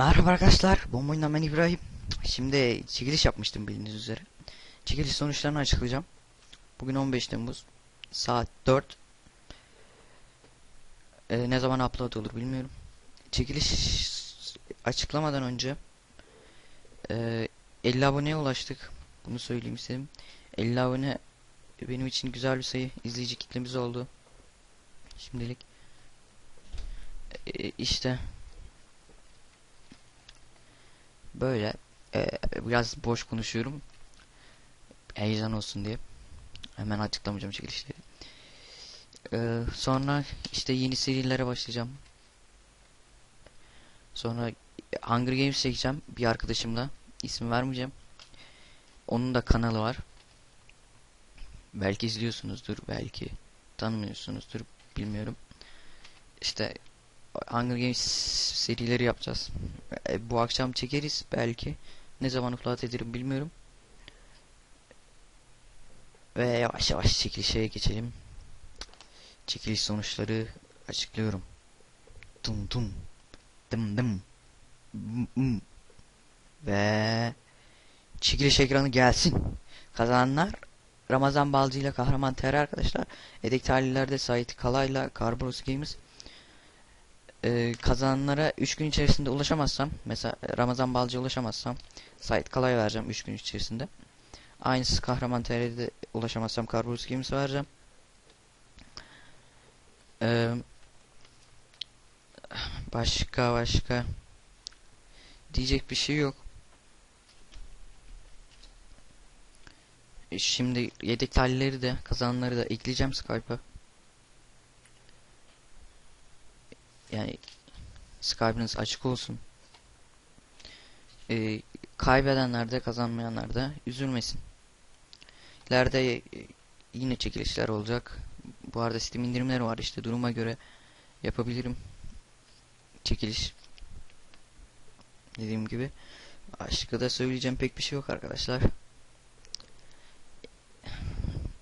Merhaba arkadaşlar, bomba oyundan İbrahim. Şimdi çekiliş yapmıştım bildiğiniz üzere. Çekiliş sonuçlarını açıklayacağım. Bugün 15 Temmuz, saat 4. Ee, ne zaman upload olur bilmiyorum. Çekiliş açıklamadan önce e, 50 aboneye ulaştık. Bunu söyleyeyim istedim. 50 abone benim için güzel bir sayı. izleyici kitlemiz oldu. Şimdilik. E, işte Böyle e, biraz boş konuşuyorum. Heyecan olsun diye. Hemen açıklamayacağım çekilişleri. E, sonra işte yeni serilere başlayacağım. Sonra Hunger Games çekeceğim bir arkadaşımla. İsim vermeyeceğim. Onun da kanalı var. Belki izliyorsunuzdur, belki tanımıyorsunuzdur, bilmiyorum. İşte Hunger Games serileri yapacağız. E, bu akşam çekeriz belki. Ne zaman upload ederim bilmiyorum. Ve yavaş yavaş çekilişe geçelim. Çekiliş sonuçları açıklıyorum. Tum tum. Dım dım. Bum. Ve çekiliş ekranı gelsin. Kazananlar Ramazan Balcı ile Kahraman TR arkadaşlar. Edek tarihlerde Sait Kalay'la Carboros Games e, kazananlara 3 gün içerisinde ulaşamazsam mesela Ramazan Balcı'ya ulaşamazsam Sait Kalay vereceğim 3 gün içerisinde. Aynısı Kahraman TR'de ulaşamazsam Carburus Games vereceğim. Ee, başka başka diyecek bir şey yok. E, Şimdi yedek talihleri de kazananları da ekleyeceğim Skype'a. Yani Skype'ınız açık olsun. Ee, kaybedenler de kazanmayanlar da üzülmesin. İleride e, yine çekilişler olacak. Bu arada Steam indirimleri var işte duruma göre yapabilirim. Çekiliş. Dediğim gibi. Başka da söyleyeceğim pek bir şey yok arkadaşlar.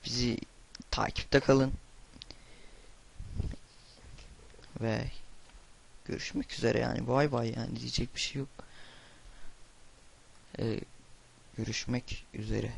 Bizi takipte kalın. Ve görüşmek üzere yani bay bay yani diyecek bir şey yok. Ee, görüşmek üzere.